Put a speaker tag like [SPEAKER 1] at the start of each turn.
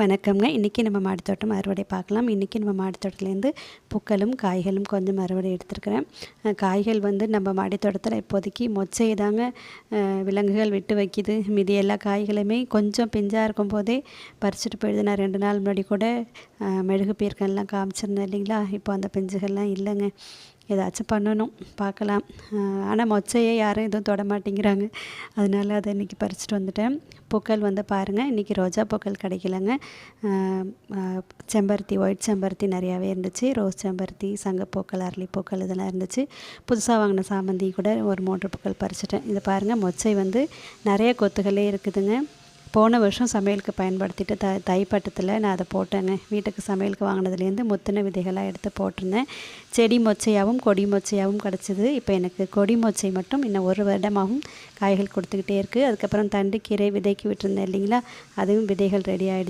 [SPEAKER 1] வணக்கம்ங்க. இன்றைக்கி நம்ம மாடித்தோட்டம் அறுவடை பார்க்கலாம். இன்றைக்கி நம்ம மாடித்தோட்டத்துலேருந்து பூக்களும் காய்களும் கொஞ்சம் அறுவடை எடுத்துருக்கிறேன். காய்கள் வந்து நம்ம மாடித்தோட்டத்தில் இப்போதைக்கு மொச்சை தாங்க விலங்குகள் விட்டு வைக்கிது. மீதி எல்லா காய்களுமே கொஞ்சம் பிஞ்சாக இருக்கும் போதே பறிச்சுட்டு போயிடுது. நான் ரெண்டு நாள் முன்னாடி கூட மெழுகு பீர்க்கெல்லாம் காமிச்சிருந்தேன் இல்லைங்களா? இப்போ அந்த பிஞ்சுகள்லாம் இல்லைங்க. ஏதாச்சும் பண்ணணும் பார்க்கலாம். ஆனால் மொச்சையை யாரும் எதுவும் தொட மாட்டேங்கிறாங்க. அதனால அதை இன்றைக்கி பறிச்சுட்டு வந்துட்டேன். பூக்கள் வந்து பாருங்கள் இன்றைக்கி ரோஜா பூக்கள் கிடைக்கலங்க. செம்பருத்தி ஒயிட் செம்பருத்தி நிறையாவே இருந்துச்சு. ரோஸ் செம்பருத்தி சங்கப்பூக்கள் அரளிப்பூக்கள் இதெல்லாம் இருந்துச்சு. புதுசாக வாங்கின சாமந்தி கூட ஒரு மூன்று பூக்கள் பறிச்சிட்டேன். இதை பாருங்கள் மொச்சை வந்து நிறைய கொத்துகளே இருக்குதுங்க. போன வருஷம் சமையலுக்கு பயன்படுத்திட்டு த தைப்பட்டத்தில் நான் அதை போட்டேங்க வீட்டுக்கு சமையலுக்கு வாங்கினதுலேருந்து முத்தின விதைகளாக எடுத்து போட்டிருந்தேன். செடி மொச்சையாகவும் கொடி மொச்சையாகவும் கிடச்சிது. இப்போ எனக்கு கொடி மொச்சை மட்டும் இன்னும் ஒரு வருடமாகவும் காய்கள் கொடுத்துக்கிட்டே இருக்குது அதுக்கப்புறம் தண்டு கீரை விதைக்கு விட்டுருந்தேன் இல்லைங்களா? அதுவும் விதைகள் ரெடி ஆகிடுச்சு